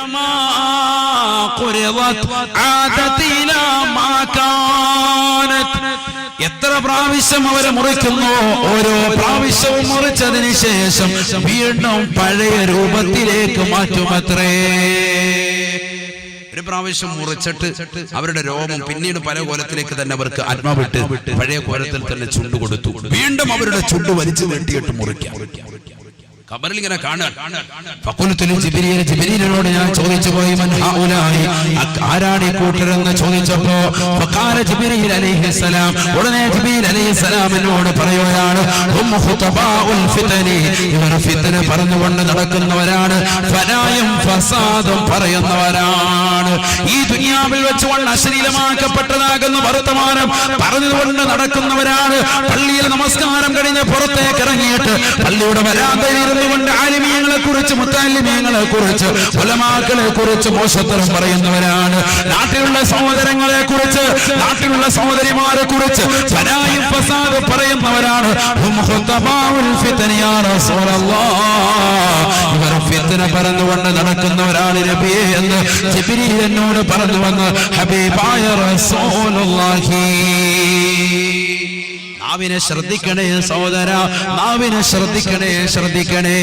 كلما قرضت عادت إلى ما كانت എത്ര പ്രാവശ്യം അവരെ മുറിക്കുന്നു ഓരോ പ്രാവശ്യവും മുറിച്ചതിന് ശേഷം വീണ്ടും പഴയ രൂപത്തിലേക്ക് മാറ്റുമത്രേ ഒരു പ്രാവശ്യം മുറിച്ചിട്ട് അവരുടെ രോമം പിന്നീട് പല കോലത്തിലേക്ക് തന്നെ അവർക്ക് ആത്മാവിട്ട് പഴയ കോലത്തിൽ തന്നെ ചുണ്ടു കൊടുത്തു വീണ്ടും അവരുടെ ചുണ്ട് വലിച്ചു നീട്ടിയിട്ട് മുറിക്കാം ഖബറിൽ ഞാൻ ചോദിച്ചു പോയി കൂട്ടരെന്ന് അലൈഹിസ്സലാം ഉടനെ അലൈഹിസ്സലാം എന്നോട് പറയുകയാണ് ഇവർ പറഞ്ഞുകൊണ്ട് നടക്കുന്നവരാണ് ഫസാദും പറയുന്നവരാണ്. ഈ ദുനിയാവിൽ വെച്ചുകൊണ്ട് അശ്ലീലമാക്കപ്പെട്ടതാകുന്ന വർത്തമാനം പറഞ്ഞുകൊണ്ട് നടക്കുന്നവരാണ്. പള്ളിയിൽ നമസ്കാരം കഴിഞ്ഞ് പുറത്തേക്ക് ഇറങ്ങിയിട്ട് പള്ളിയുടെ വരാന്തയിൽ കൊണ്ട് ആലിമിയങ്ങളെ കുറിച്ച് മുത്താലിമിയങ്ങളെ കുറിച്ച് ഉലമാക്കളെ കുറിച്ച് മോശത്തരം പറയുന്നവരാണ്. നാട്ടിലുള്ള സഹോദരങ്ങളെ കുറിച്ച് നാട്ടിലുള്ള സഹോദരിമാരെ കുറിച്ച് ഫസാദ് പറയുന്നവരാണ്. നടക്കുന്നവരാണ് നബിയെ എന്ന് എന്നോട് പറഞ്ഞു വന്ന് ഹബീബായ റസൂലുള്ളാഹി. നാവിനെ ശ്രദ്ധിക്കണേ സഹോദര നാവിനെ ശ്രദ്ധിക്കണേ ശ്രദ്ധിക്കണേ.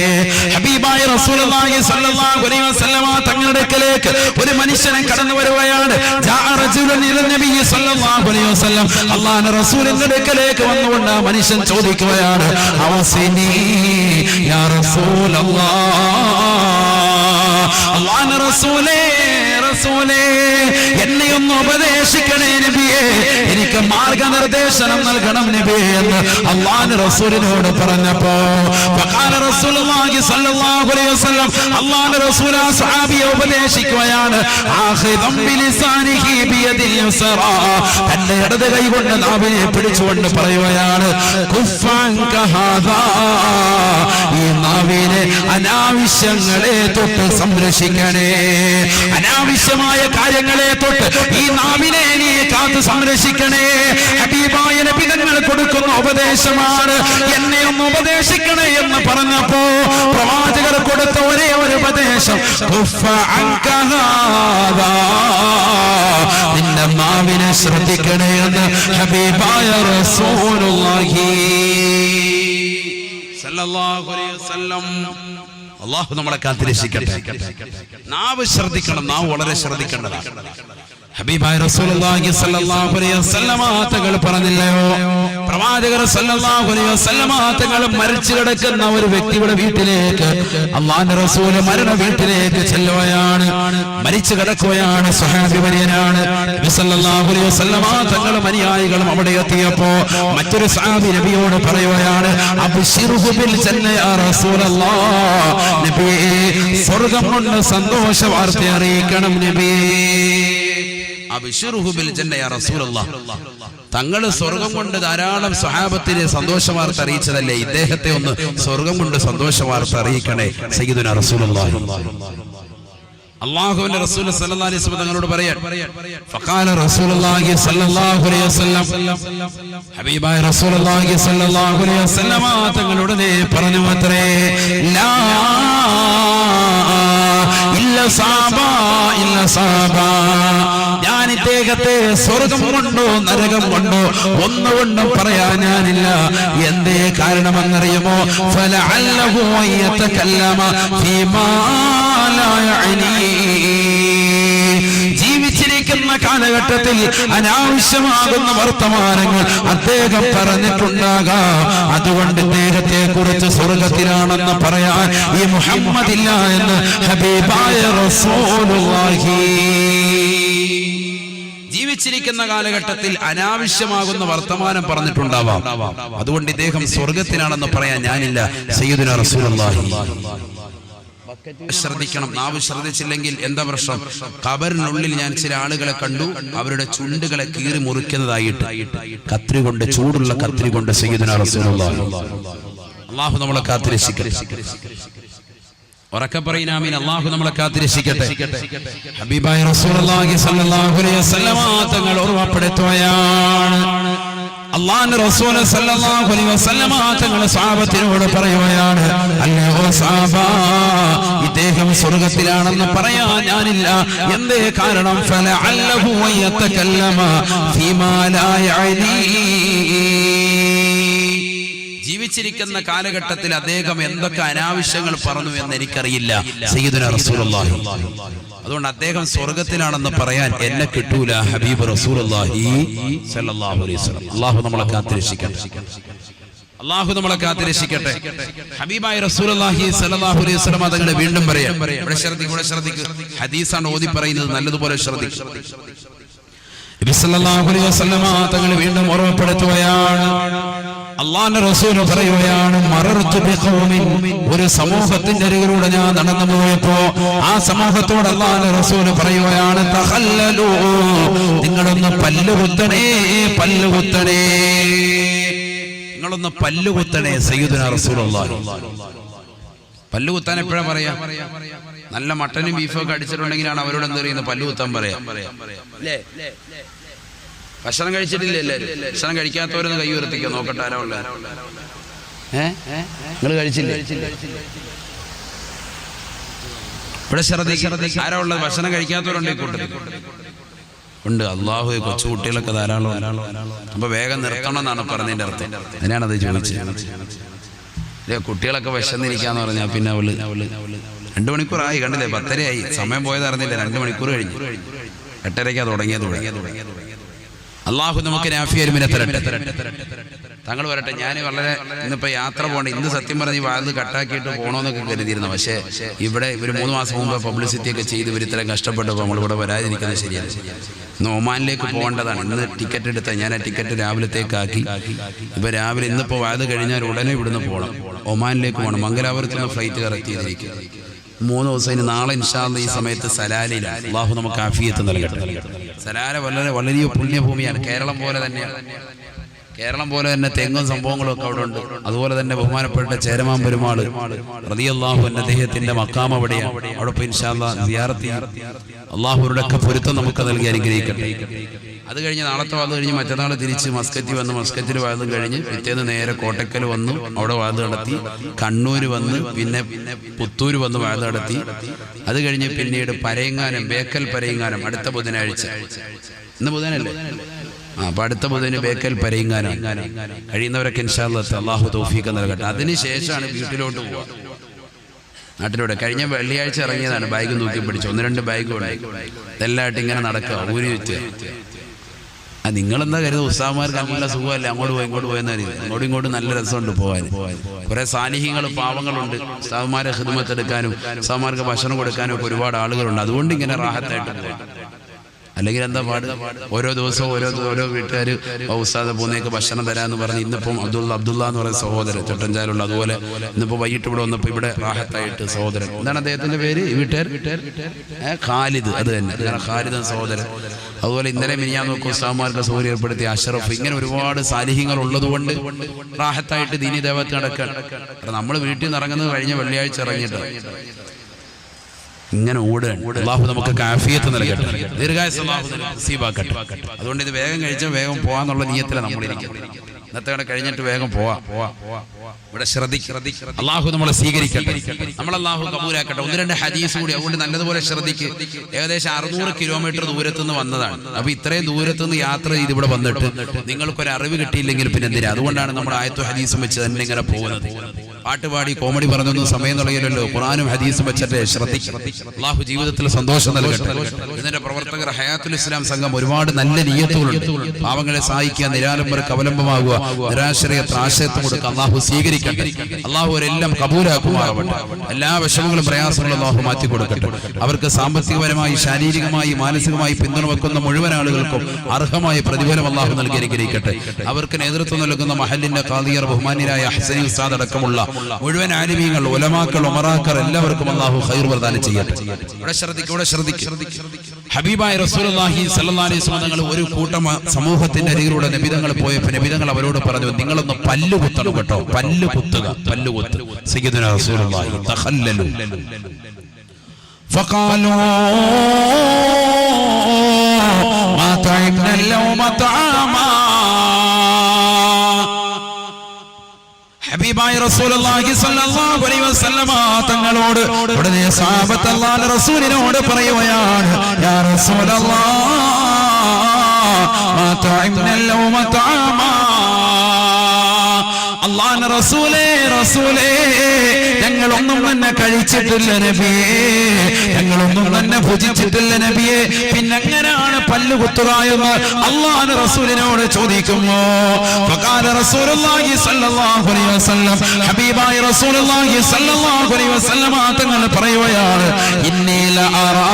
ഹബീബായ റസൂലുള്ളാഹി സ്വല്ലല്ലാഹു അലൈഹി വസല്ലമ തങ്ങളുടെ അടുക്കലേക്ക് ഒരു മനുഷ്യനെ കടന്നു വരുകയാണ്. ജാഅ റജുലുൻ ഇല നബി സ്വല്ലല്ലാഹു അലൈഹി വസല്ലം. അല്ലാഹുവിന്റെ റസൂലിന്റെ അടുക്കലേക്ക് വന്നുകൊണ്ട് ആ മനുഷ്യൻ ചോദിക്കുകയാണ് അവസിനി യാ റസൂലല്ലാഹ് അല്ലാഹുവിന്റെ റസൂലേ റസൂലേ എന്നെ ഒന്ന് ഉപദേശിക്കണേ നബിയെ. എനിക്ക് മാർഗനിർദ്ദേശനം നൽകണം നബിയെ എന്ന് അള്ളാൻ റസൂലിനോട് പറഞ്ഞപ്പോ റസൂൽ ആ സ്വഹാബിയെ ഉപദേശിക്കുകയാണ് തന്റെ ഇടത് കൈ കൊണ്ട് നാവിനെ പിടിച്ചുകൊണ്ട് പറയുകയാണ് ഈ നാവിനെ അനാവശ്യങ്ങളെ തൊട്ട് സംരക്ഷിക്കണേ. അനാവശ്യമായ കാര്യങ്ങളെ തൊട്ട് ഈ നാവിനെ നീ കാത്ത് സംരക്ഷിക്കണേ. ഹബീബായ നബിതങ്ങൾ കൊടുക്കുന്ന ഉപദേശമാണ്. എന്നെ ഒന്ന് ഉപദേശിക്കണേ എന്ന് പറഞ്ഞപ്പോ പ്രവാചകർ കൊടുത്ത ഒരേ ഒരു ഉപദേശം. നിന്റെ നാവിനെ ശ്രദ്ധിക്കണേ എന്ന് ഹബീബായ റസൂലുള്ളാഹി സല്ലല്ലാഹു അലൈഹി വസല്ലം അള്ളാഹു നമ്മളെ കാത്തിരക്ഷിക്കട്ടെ. നാവ് ശ്രദ്ധിക്കണം നാവ് വളരെ ശ്രദ്ധിക്കേണ്ടതാണ്. റസൂലുള്ളാഹി അലൈഹി വസല്ലമ തങ്ങൾ പറഞ്ഞില്ലയോ? പ്രവാചകർ സല്ലല്ലാഹു അലൈഹി വസല്ലമ മരിച്ചു കിടക്കുന്ന ഒരു വ്യക്തിയുടെ വീട്ടിലേക്ക് അള്ളാഹുവിന്റെ റസൂൽ മരണ വീട്ടിലേക്ക് ചെല്ലുകയാണ് മരിച്ചു കിടക്കുകയാണ് സ്വഹാബി അലൈഹി വസല്ലമ തങ്ങളും അനുയായികളും അവിടെ എത്തിയപ്പോ മറ്റൊരു സഹാബി നബിയോട് പറയുകയാണ് അബ്ശിറുഹു ബിൽ ജന്ന സ്വർഗം കൊണ്ട് സന്തോഷ വാർത്ത അറിയിക്കണം നബിയേ. തങ്ങൾ സ്വർഗം കൊണ്ട് ധാരാളം സ്വഹാബത്തിന് സന്തോഷ വാർത്ത അറിയിച്ചതല്ലേ? ഇദ്ദേഹത്തെ ഒന്ന് സ്വർഗം കൊണ്ട് സന്തോഷ വാർത്ത അറിയിക്കണേ സയ്യിദുന റസൂലുള്ളാഹി അള്ളാഹുവിന്റെ റസൂൽ സല്ലല്ലാഹു അലൈഹി വസല്ലം തങ്ങളോട് പറയാൻ ഫഖാല റസൂലുള്ളാഹി സല്ലല്ലാഹു അലൈഹി വസല്ലം. ഹബീബായ റസൂലുള്ളാഹി സല്ലല്ലാഹു അലൈഹി വസല്ലം തങ്ങളോട് നേ പറഞ്ഞു അത്രേ ലാ ഇല്ല സാബ ഇല്ല സാബ. ഞാൻ ഇദ്ദേഹത്തെ സ്വർഗം കൊണ്ടോ നരകം കൊണ്ടോ ഒന്നുകൊണ്ടും പറയാൻ ഞാനില്ല. എന്തേ കാരണമെന്നറിയുമോ? ഫല യഅനീ. ജീവിച്ചിരിക്കുന്ന കാലഘട്ടത്തിൽ അനാവശ്യമാകുന്ന വർത്തമാനങ്ങൾ അദ്ദേഹം പറഞ്ഞിട്ടുണ്ടാകാം. അതുകൊണ്ട് ഇദ്ദേഹത്തെ കുറിച്ച് സ്വർഗത്തിലാണെന്ന് പറയാൻ ഈ മുഹമ്മദില്ല എന്ന് ഹബീബായ റസൂലുള്ളാഹി. ജീവിച്ചിരിക്കുന്ന കാലഘട്ടത്തിൽ അനാവശ്യമാകുന്ന വർത്തമാനം പറഞ്ഞിട്ടുണ്ടാവാം. അതുകൊണ്ട് ഇദ്ദേഹം സ്വർഗത്തിനാണെന്ന് പറയാൻ ഞാനില്ല. റസൂലുള്ളാഹി. ശ്രദ്ധിക്കണം. നാവ് ശ്രദ്ധിച്ചില്ലെങ്കിൽ എന്താ പ്രശ്നം? കബറിനുള്ളിൽ ഞാൻ ചില ആളുകളെ കണ്ടു. അവരുടെ ചുണ്ടുകളെ കീറി മുറിക്കുന്നതായിട്ട്. കത്രി കൊണ്ട് ചൂടുള്ള കത്രി കൊണ്ട് സയ്യിദുന റസൂലുള്ളാഹി. അള്ളാഹു നമ്മളെ കാത്തിരക്ഷിക്കട്ടെ. ഉറക്കെ പറയുനാമീൻ അള്ളാഹു നമ്മളെ കാത്തിരക്ഷിക്കട്ടെ. ഹബീബായ റസൂലുള്ളാഹി അലൈഹി വസല്ലമ സല്ലല്ലാഹു അലൈഹി വസല്ലമ പറയുകയാണ് സ്വഹാബ ഇദ്ദേഹം സ്വർഗത്തിലാണെന്ന് പറയാൻ ഞാനില്ല. എന്തേ കാരണം? ഫലഅല്ലഹു യതകല്ലമ ഫീമാ ലാ യഅനി. ജീവിച്ചിരിക്കുന്ന കാലഘട്ടത്തിൽ അദ്ദേഹം എന്തൊക്കെ അനാവശ്യങ്ങൾ പറഞ്ഞു എന്ന് എനിക്കറിയില്ല. അതുകൊണ്ട് അദ്ദേഹം സ്വർഗത്തിലാണെന്ന് പറയാൻ എന്നെ കിട്ടൂല ഹബീബ് റസൂലുള്ളാഹി അള്ളാഹു നമ്മളെ കാത്തിരക്ഷിക്കട്ടെ. അള്ളാഹു നമ്മളെ കാത്തിരക്ഷിക്കട്ടെ. ഹബീബായി റസൂലുള്ളാഹി സല്ലല്ലാഹു അലൈഹി വസല്ലം തങ്ങളെ വീണ്ടും പറയാം. ഇവിടെ ശ്രദ്ധിക്കും ഇവിടെ ശ്രദ്ധിക്കും. ഹദീസാണ് ഓതി പറയുന്നത് നല്ലതുപോലെ വസല്ലമ തങ്ങൾ വീണ്ടും ഓർമ്മപ്പെടുത്തുകയാണ്. അള്ളാന്റെ റസൂൽ പറയുകയാണ് ഒരു സമൂഹത്തിന്റെ അരികിലൂടെ ഞാൻ നടന്നു പോയപ്പോ ആ സമൂഹത്തോട് അള്ളാന്റെ റസൂൽ പറയുകയാണ് നിങ്ങളൊന്ന് പല്ലുകുത്തണേ പല്ലുകുത്തണേ നിങ്ങളൊന്ന് പല്ലുകുത്തണേ സയ്യിദുന റസൂലുള്ളാഹി. പല്ലുകുത്താൻ എപ്പോഴാ പറയാ? നല്ല മട്ടനും ബീഫും ഒക്കെ അടിച്ചിട്ടുണ്ടെങ്കിലാണ് അവരോട് എന്ത് പറയുന്നത്? പല്ലുകുത്താൻ പറയാം. ഭക്ഷണം കഴിച്ചിട്ടില്ല എല്ലാവരും ഭക്ഷണം കഴിക്കാത്തവരൊന്ന് കൈ ഉയർത്തിക്കോ നോക്കട്ടെ ആരാ ഉള്ള. നിങ്ങൾ കഴിച്ചില്ല? ഇവിടെ ശ്രദ്ധിക്കുക ആരാ ഉള്ളത്? ഭക്ഷണം കഴിക്കാത്തവരുണ്ട് ഉണ്ട്. അള്ളാഹു കൊച്ചു കുട്ടികളൊക്കെ ധാരാളം. അപ്പൊ വേഗം നിർത്തണം എന്നാണ് പറഞ്ഞതിന്റെ അർത്ഥം. അതിനാണ് അത് ചോദിച്ചത് കുട്ടികളൊക്കെ വിശന്നിരിക്കാന്ന് പറഞ്ഞാൽ പിന്നെ അവൾ രണ്ടു മണിക്കൂറായി കണ്ടില്ലേ? പത്തരയായി. സമയം പോയത് അറിഞ്ഞില്ല. രണ്ടു മണിക്കൂർ കഴിഞ്ഞു. എട്ടരയ്ക്കാ തുടങ്ങിയത് തുടങ്ങി അള്ളാഹു നമുക്ക് നാഫിയരുമിനെ തരട്ടെ. വരട്ടെ ഞാൻ വളരെ ഇന്നിപ്പോ യാത്ര പോകണ്ട. ഇന്ന് സത്യം പറഞ്ഞ് വാതിൽ കട്ടാക്കിയിട്ട് പോകണമെന്നൊക്കെ കരുതിയിരുന്നു. പക്ഷേ ഇവിടെ ഇവർ മൂന്ന് മാസം മുമ്പ് പബ്ലിസിറ്റി ഒക്കെ ചെയ്ത് ഇവർ ഇത്രയും കഷ്ടപ്പെട്ടപ്പോൾ നമ്മളിവിടെ വരാതിരിക്കുന്നത് ശരിയാണ് ഇന്ന് ഒമാനിലേക്ക് പോകേണ്ടതാണ്. ഇന്ന് ടിക്കറ്റ് എടുത്ത ഞാൻ ആ ടിക്കറ്റ് രാവിലത്തേക്കാക്കി. ഇപ്പൊ രാവിലെ ഇന്നിപ്പോ വാത് കഴിഞ്ഞാൽ ഉടനെ ഇവിടുന്ന് പോകണം ഒമാനിലേക്ക് പോകണം മംഗലാപുരത്ത് ഫ്ലൈറ്റ് കറക്റ്റ് ചെയ്തിരിക്കുക മൂന്ന് ദിവസം ഇനി നാളെ ഇൻഷാല്ല ഈ സമയത്ത് സലാലയിലാണ്. അള്ളാഹു നമുക്ക് ആഫിയത്ത് നൽകട്ടെ. സലാല വളരെ വളരെ പുണ്യഭൂമിയാണ്. കേരളം പോലെ തന്നെയാണ്. കേരളം പോലെ തന്നെ തെങ്ങും സംഭവങ്ങളും ഒക്കെ അവിടെ ഉണ്ട്. അതുപോലെ തന്നെ ബഹുമാനപ്പെട്ട ചേരമാൻ പെരുമാൾ റതിയല്ലാഹു എന്ന അദ്ദേഹത്തിന്റെ മക്കാം അവിടെയാണ്. അവിടെ പോയി ഇൻഷാല്ല അള്ളാഹുരുടെ ഒക്കെ പൊരുത്തം നമുക്ക് നൽകി അനുഗ്രഹിക്കട്ടെ. അത് കഴിഞ്ഞ് നാളത്തെ വാത് കഴിഞ്ഞ് മറ്റന്നാൾ തിരിച്ച് മസ്കറ്റിൽ വന്ന് മസ്കറ്റിൽ വാദം കഴിഞ്ഞ് പിറ്റേന്ന് നേരെ കോട്ടക്കൽ വന്നു. അവിടെ വാദം നടത്തി. കണ്ണൂര് വന്ന് പിന്നെ പുത്തൂര് വന്ന് വാദം നടത്തി. അത് കഴിഞ്ഞ് പിന്നീട് പരയങ്ങാനം ബേക്കൽ പരയങ്ങാനം അടുത്ത ബുധനാഴ്ച. ഇന്ന് ബുധനല്ലേ? ആ അപ്പൊ അടുത്ത ബുധന് ബേക്കൽ പരയങ്ങാനം കഴിയുന്നവരൊക്കെ ഇൻഷാല്ലാത്ത അള്ളാഹു തൗഫീഖ് നൽകട്ടെ. അതിനുശേഷമാണ് വീട്ടിലോട്ട് പോവുക. നാട്ടിലൂടെ കഴിഞ്ഞ വെള്ളിയാഴ്ച ഇറങ്ങിയതാണ്. ബാഗ് നോക്കി പിടിച്ചു. ഒന്ന് രണ്ട് ബാഗ് ഉണ്ട് ഇതെല്ലാമായിട്ട് ഇങ്ങനെ നടക്കുക. ഊരി വെച്ച് ആ നിങ്ങളെന്താ കരുത് ഉസ്താമാർക്ക് നല്ല സുഖമല്ലേ? അങ്ങോട്ട് പോയി ഇങ്ങോട്ട് പോയെന്ന് കരുതി അങ്ങോട്ടും ഇങ്ങോട്ടും നല്ല രസമുണ്ട് പോകാൻ കുറെ സാന്നിഹ്യങ്ങൾ പാവങ്ങളുണ്ട്. ഉസ്താവുമാരെ ഹിദ്മത്തെടുക്കാനും ഉസ്താവുമാർക്ക് ഭക്ഷണം കൊടുക്കാനും ഒക്കെ ഒരുപാട് ആളുകളുണ്ട്. അതുകൊണ്ട് ഇങ്ങനെ റാഹത്തായിട്ട് പോകാം അല്ലെങ്കിൽ എന്താ പാട്? ഓരോ ദിവസവും ഓരോ ഓരോ വീട്ടുകാർ ഉസ്താദ് പോകുന്നേക്ക് ഭക്ഷണം തരാന്ന് പറഞ്ഞ് ഇന്നിപ്പം അബ്ദുള്ള അബ്ദുള്ള എന്ന് പറയുന്ന സഹോദരൻ ചട്ടഞ്ചാലുള്ള അതുപോലെ ഇന്നിപ്പോ വൈകിട്ട് ഇവിടെ വന്നപ്പോൾ ഇവിടെ റാഹത്തായിട്ട് സഹോദരൻ. എന്താണ് അദ്ദേഹത്തിന്റെ പേര്? വീട്ടുകാർ? ഖാലിദ്. അത് തന്നെ. അങ്ങനെ ഖാലിദ് സഹോദരൻ. അതുപോലെ ഇന്നലെ മിനിയാൻ നോക്കും ഉസ്താമാർക്ക് സൗകര്യം ഏർപ്പെടുത്തി അഷറഫ്. ഇങ്ങനെ ഒരുപാട് സാലിഹ്യങ്ങൾ ഉള്ളതുകൊണ്ട് റാഹത്തായിട്ട് ദീനി ദേവത്ത് നമ്മൾ വീട്ടിൽ നിന്ന് ഇറങ്ങുന്നത് കഴിഞ്ഞ വെള്ളിയാഴ്ച ഇറങ്ങിയിട്ട് ഇങ്ങനെ ഓടുകയാണ്. അള്ളാഹു നമുക്ക് കാഫിയത്ത് നൽകട്ടെ. ദീർഘായുസ് അള്ളാഹു നമുക്ക് നസീബാക്കട്ടെ. അതുകൊണ്ട് ഇത് വേഗം കഴിച്ചാൽ വേഗം പോവാന്നുള്ള നീയത്തിലാണ് നമ്മൾ ഇന്നത്തെ കൂടെ കഴിഞ്ഞിട്ട് വേഗം പോവാ. പോവാ ഇവിടെ ശ്രദ്ധിക്ക്. അള്ളാഹു നമ്മളെ സ്വീകരിക്കട്ടെ. നമ്മൾ അള്ളാഹു കബൂലാക്കട്ടെ. ഒന്ന് രണ്ട് ഹദീസ് കൂടി. അതുകൊണ്ട് നല്ലതുപോലെ ശ്രദ്ധിക്ക്. ഏകദേശം അറുന്നൂറ് കിലോമീറ്റർ ദൂരത്തു നിന്ന് വന്നതാണ്. അപ്പൊ ഇത്രയും ദൂരത്തു നിന്ന് യാത്ര ചെയ്ത് ഇവിടെ വന്നിട്ട് നിങ്ങൾക്കൊരു അറിവ് കിട്ടിയില്ലെങ്കിൽ പിന്നെ എന്തിനാ അതുകൊണ്ടാണ് നമ്മൾ ആയത്തു ഹദീസും വെച്ച് തന്നെ ഇങ്ങനെ പോകുന്നത്. പാട്ടുപാടി കോമഡി പറഞ്ഞൊന്നും സമയം തുടങ്ങിയല്ലോ ഖുറാനും ഹദീസും വെച്ചിട്ട് ശ്രദ്ധിക്കും അള്ളാഹു ജീവിതത്തിൽ സന്തോഷം നൽകട്ടെ. ഇതിന്റെ പ്രവർത്തകർ ഹയാത്തുൽ ഇസ്ലാം സംഘം ഒരുപാട് നല്ല നീയത്തുകളുണ്ട്. പാവങ്ങളെ സഹായിക്കുക നിരാലംബർക്ക് അവലംബമാകുക നിരാശ്രയ ആശയത്വം കൊടുക്കുക അള്ളാഹു സ്വീകരിക്കട്ടെ. അള്ളാഹു അവരെല്ലാം കബൂലാക്കുമാറാവട്ടെ. എല്ലാ വിഷമങ്ങളും പ്രയാസങ്ങളും അള്ളാഹു മാറ്റി കൊടുക്കട്ടെ. അവർക്ക് സാമ്പത്തികപരമായി ശാരീരികമായി മാനസികമായി പിന്തുണ വെക്കുന്ന മുഴുവൻ ആളുകൾക്കും അർഹമായ പ്രതിഫലം അള്ളാഹു നൽകി അനുഗ്രഹിക്കട്ടെ. അവർക്ക് നേതൃത്വം നൽകുന്ന മഹലിന്റെ കാദിയർ ബഹുമാനിയായ ഹസനി ഉസ്താദ് അടക്കമുള്ള മുഴുവൻ ആലിമീങ്ങൾ ഉലമാക്കൾ ഒമറാക്കർ എല്ലാവർക്കും അള്ളാഹു ഖൈർ പ്രദാനം ചെയ്യട്ടെ ഇവിടെ ശ്രദ്ധിക്കും ഇവിടെ ശ്രദ്ധിക്കും ഹബീബായ റസൂലുള്ളാഹി സ്വല്ലല്ലാഹി അലൈഹി വസല്ലം തങ്ങൾ ഒരു കൂട്ടം സമൂഹത്തിന്റെ അരികിലൂടെ നബിതങ്ങൾ പോയപ്പോൾ നബിതങ്ങൾ അവരോട് പറഞ്ഞു നിങ്ങളൊന്ന് പല്ല് കുത്തണം കേട്ടോ പല്ല് കുത്തുക പല്ല് കുത്ത് സയ്യിദുനാ റസൂലുള്ളാഹി തഖല്ലലു فقالوا ما طعمنا اليوم طعاما റസൂലുള്ളാഹി സ്വല്ലല്ലാഹു അലൈഹി വസല്ലമ തങ്ങളോട് ഉടനെ സഹാബത്ത് അല്ലാഹുവിന്റെ റസൂലിനോട് പറയുകയാണ് യാ റസൂലല്ലാഹ് മാ ലൗമ തആമാ അള്ളാഹ് റസൂലേ റസൂലേ ഞങ്ങളൊന്നും തന്നെ കഴിച്ചിട്ടില്ല നബിയേ. ഞങ്ങളൊന്നും തന്നെ ഭുജിച്ചിട്ടില്ല നബിയെ. പിന്നെ എങ്ങനെയാണ് പല്ല് കുത്തുക റസൂലിനോട് ചോദിക്കുമോ? ഹബീബായി തങ്ങൾ പറയുകയാണ് ഇന്നി ലഅറാ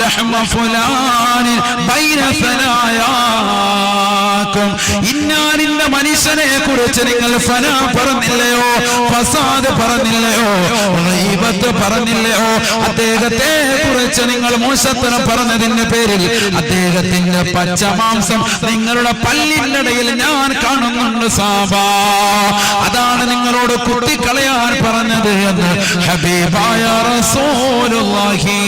ലഹ്മ ഫുലാൻ ബൈന ഫലായാക്കും ഇന്നാലിന്റെ മനുഷ്യനെ കുറിച്ച് നിങ്ങൾ ഫന പറഞ്ഞില്ലയോ? ഫസാദ് പറഞ്ഞില്ലയോ? ഗീബത്ത് പറഞ്ഞില്ലയോ അദ്ദേഹത്തെ കുറിച്ച് നിങ്ങൾ മോശത്തിന് പറഞ്ഞതിന്റെ പേരിൽ അദ്ദേഹത്തിന്റെ പച്ചമാംസം നിങ്ങളുടെ പല്ലിന്റെ ഇടയിൽ ഞാൻ കാണുന്നുണ്ട് സാബ. അതാണ് നിങ്ങളോട് കുട്ടിക്കളയാൻ പറഞ്ഞത് എന്ന് ഹബീബായ റസൂലുള്ളാഹി.